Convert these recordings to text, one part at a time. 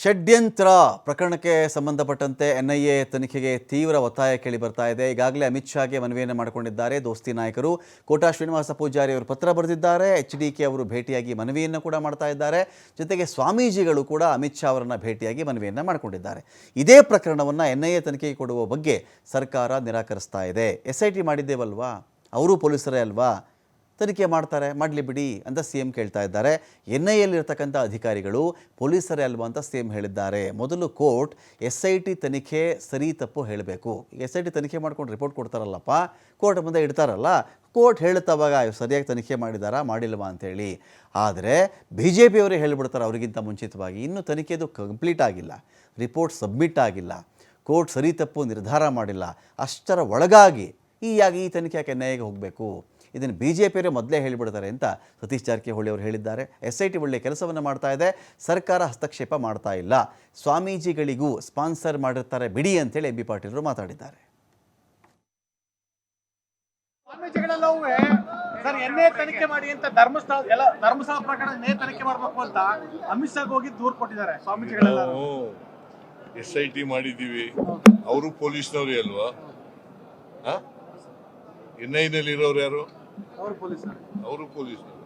ಷಡ್ಯಂತ್ರ ಪ್ರಕರಣಕ್ಕೆ ಸಂಬಂಧಪಟ್ಟಂತೆ ಎನ್ ಐ ಎ ತನಿಖೆಗೆ ತೀವ್ರ ಒತ್ತಾಯ ಕೇಳಿ ಬರ್ತಾ ಇದೆ. ಈಗಾಗಲೇ ಅಮಿತ್ ಶಾಗೆ ಮನವಿಯನ್ನು ಮಾಡಿಕೊಂಡಿದ್ದಾರೆ ದೋಸ್ತಿ ನಾಯಕರು. ಕೋಟಾ ಶ್ರೀನಿವಾಸ ಪೂಜಾರಿ ಅವರು ಪತ್ರ ಬರೆದಿದ್ದಾರೆ. ಎಚ್ ಡಿ ಕೆ ಅವರು ಭೇಟಿಯಾಗಿ ಮನವಿಯನ್ನು ಕೂಡ ಮಾಡ್ತಾ ಇದ್ದಾರೆ. ಜೊತೆಗೆ ಸ್ವಾಮೀಜಿಗಳು ಕೂಡ ಅಮಿತ್ ಶಾ ಅವರನ್ನು ಭೇಟಿಯಾಗಿ ಮನವಿಯನ್ನು ಮಾಡಿಕೊಂಡಿದ್ದಾರೆ. ಇದೇ ಪ್ರಕರಣವನ್ನು ಎನ್ ಐ ಎ ತನಿಖೆಗೆ ಕೊಡುವ ಬಗ್ಗೆ ಸರ್ಕಾರ ನಿರಾಕರಿಸ್ತಾ ಇದೆ. ಎಸ್ ಐ ಟಿ ಮಾಡಿದ್ದೇವಲ್ವಾ? ಅವರು ಪೊಲೀಸರೇ ಅಲ್ವಾ? ತನಿಖೆ ಮಾಡ್ತಾರೆ, ಮಾಡಲಿ ಬಿಡಿ ಅಂತ ಸಿ ಎಂ ಕೇಳ್ತಾ ಇದ್ದಾರೆ. ಎನ್ ಐ ಎಲ್ಲಿರ್ತಕ್ಕಂಥ ಅಧಿಕಾರಿಗಳು ಪೊಲೀಸರೇ ಅಲ್ವಾ ಅಂತ ಸಿ ಎಂ ಹೇಳಿದ್ದಾರೆ. ಮೊದಲು ಕೋರ್ಟ್ ಎಸ್ ಐ ಟಿ ತನಿಖೆ ಸರಿ ತಪ್ಪು ಹೇಳಬೇಕು. ಎಸ್ ಐ ಟಿ ತನಿಖೆ ಮಾಡ್ಕೊಂಡು ರಿಪೋರ್ಟ್ ಕೊಡ್ತಾರಲ್ಲಪ್ಪ, ಕೋರ್ಟ್ ಮುಂದೆ ಇಡ್ತಾರಲ್ಲ, ಕೋರ್ಟ್ ಹೇಳುತ್ತವಾಗ ಸರಿಯಾಗಿ ತನಿಖೆ ಮಾಡಿದಾರಾ, ಮಾಡಿಲ್ವಾ ಅಂತೇಳಿ. ಆದರೆ ಬಿ ಜೆ ಪಿಯವರೇ ಹೇಳಿಬಿಡ್ತಾರೆ ಅವರಿಗಿಂತ ಮುಂಚಿತವಾಗಿ. ಇನ್ನೂ ತನಿಖೆದು ಕಂಪ್ಲೀಟ್ ಆಗಿಲ್ಲ, ರಿಪೋರ್ಟ್ ಸಬ್ಮಿಟ್ ಆಗಿಲ್ಲ, ಕೋರ್ಟ್ ಸರಿ ತಪ್ಪು ನಿರ್ಧಾರ ಮಾಡಿಲ್ಲ. ಅಷ್ಟರ ಒಳಗಾಗಿ ಈ ಯಾಕೆ ಈ ತನಿಖೆ ಯಾಕೆ ನ್ಯಾಯಕ್ಕೆ ಹೋಗಬೇಕು? ಇದನ್ನು ಬಿ ಜೆ ಪಿಯವರೇ ಮೊದಲೇ ಹೇಳಿಬಿಡ್ತಾರೆ ಅಂತ ಸತೀಶ್ ಜಾರಕಿಹೊಳಿ ಅವರು ಹೇಳಿದ್ದಾರೆ. ಎಸ್ ಐ ಟಿ ಒಳ್ಳೆಯ ಕೆಲಸವನ್ನು ಮಾಡ್ತಾ ಇದೆ. ಸರ್ಕಾರ ಹಸ್ತಕ್ಷೇಪ ಮಾಡ್ತಾ ಇಲ್ಲ. ಸ್ವಾಮೀಜಿಗಳಿಗೂ ಸ್ಪಾನ್ಸರ್ ಮಾಡಿರ್ತಾರೆ ಬಿಡಿ ಅಂತೇಳಿ ಎಂ ಬಿ ಪಾಟೀಲರು ಮಾತಾಡಿದ್ದಾರೆ. ಸ್ವಾಮೀಜಿಗಳೆಲ್ಲವೂ ಸರ್ ಎನ್ನೇ ತನಿಖೆ ಮಾಡಿ ಅಂತ ಧರ್ಮಸ್ಥಳ ಎಲ್ಲ ಧರ್ಮಸ್ಥಳ ಪ್ರಕರಣ ಎನ್ನೇ ತನಿಖೆ ಮಾಡಬೇಕು ಅಂತ ಅಮಿತ್ ಶಾಗ್ ಹೋಗಿ ದೂರ್ ಕೊಟ್ಟಿದ್ದಾರೆ ಸ್ವಾಮೀಜಿಗಳೆಲ್ಲ. ಎಸ್ ಐ ಟಿ ಮಾಡಿದ್ದೀವಿ. ಅವರು ಪೊಲೀಸ್ನವ್ರೇ ಅಲ್ವಾ? ಎನ್ ಐನಲ್ಲಿ ಇರೋರು ಯಾರು? ಅವರು ಪೊಲೀಸರು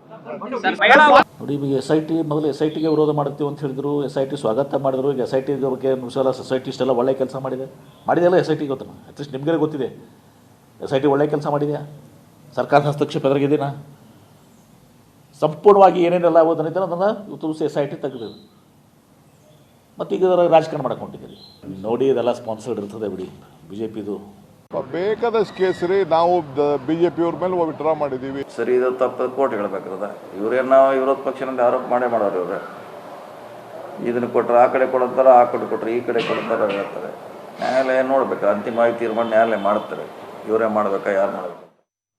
ನೋಡಿ ಈಗ ಎಸ್ ಐ ಟಿ ಮೊದಲು ಎಸ್ ಐ ಟಿಗೆ ವಿರೋಧ ಮಾಡ್ತೀವಿ ಅಂತ ಹೇಳಿದ್ರು. ಎಸ್ ಐ ಟಿ ಸ್ವಾಗತ ಮಾಡಿದ್ರು. ಈಗ ಎಸ್ ಐ ಟಿ ಬಗ್ಗೆ ಸಲ ಸೊಸೈಟಿಸ್ಟ್ ಇಷ್ಟೆಲ್ಲ ಒಳ್ಳೆ ಕೆಲಸ ಮಾಡಿದೆ. ಮಾಡಿದೆಲ್ಲ ಎಸ್ ಐ ಟಿ ಗೊತ್ತಲ್ಲ ಅಟ್ಲೀಸ್ಟ್ ನಿಮಗೆ ಗೊತ್ತಿದೆ. ಎಸ್ ಐ ಟಿ ಒಳ್ಳೆ ಕೆಲಸ ಮಾಡಿದೆಯಾ? ಸರ್ಕಾರದ ಹಸ್ತಕ್ಷೇಪ ಎದುರಿಗಿದ್ದೀನ ಸಂಪೂರ್ಣವಾಗಿ ಏನೇನೆಲ್ಲ ಓದನಿದೆ ಅದನ್ನು ಇವತ್ತು ಎಸ್ ಐ ಟಿ ತೆಗೆದು ಮತ್ತು ಈಗ ರಾಜಕಾರಣ ಮಾಡಕ್ಕೆ ಹೊಂಟಿದ್ದೀರಿ ನೋಡಿ, ಇದೆಲ್ಲ ಸ್ಪಾನ್ಸರ್ಡ್ ಇರ್ತದೆ ಬಿಡಿ. ಬಿ ಜೆ ಪಿದು ಬೇಕಾದಷ್ಟು ಕೇಸ್ ರೀ ನಾವು ಬಿ ಜೆ ಮೇಲೆ ಡ್ರಾ ಮಾಡಿದ್ದೀವಿ ಸರಿ, ಇದು ತಪ್ಪು ಕೋರ್ಟ್ ಹೇಳ್ಬೇಕದ ಇವ್ರೇನು ನಾವು ವಿರೋಧ ಪಕ್ಷದಿಂದ ಆರೋಪ ಮಾಡೇ ಮಾಡೋರು ಇವ್ರೆ? ಇದನ್ನು ಕೊಟ್ಟರೆ ಆ ಕಡೆ ಕೊಡುತ್ತಾರೆ, ಆ ಕಡೆ ಕೊಟ್ಟರೆ ಈ ಕಡೆ ಕೊಡ್ತಾರೆ ಹೇಳ್ತಾರೆ. ನ್ಯಾಯಾಲಯ ನೋಡ್ಬೇಕು ಅಂತಿಮವಾಗಿ ತೀರ್ಮಾನ ನ್ಯಾಯಾಲಯ ಮಾಡ್ತಾರೆ. ಇವರೇ ಮಾಡ್ಬೇಕಾ, ಯಾರು ಮಾಡ್ಬೇಕು?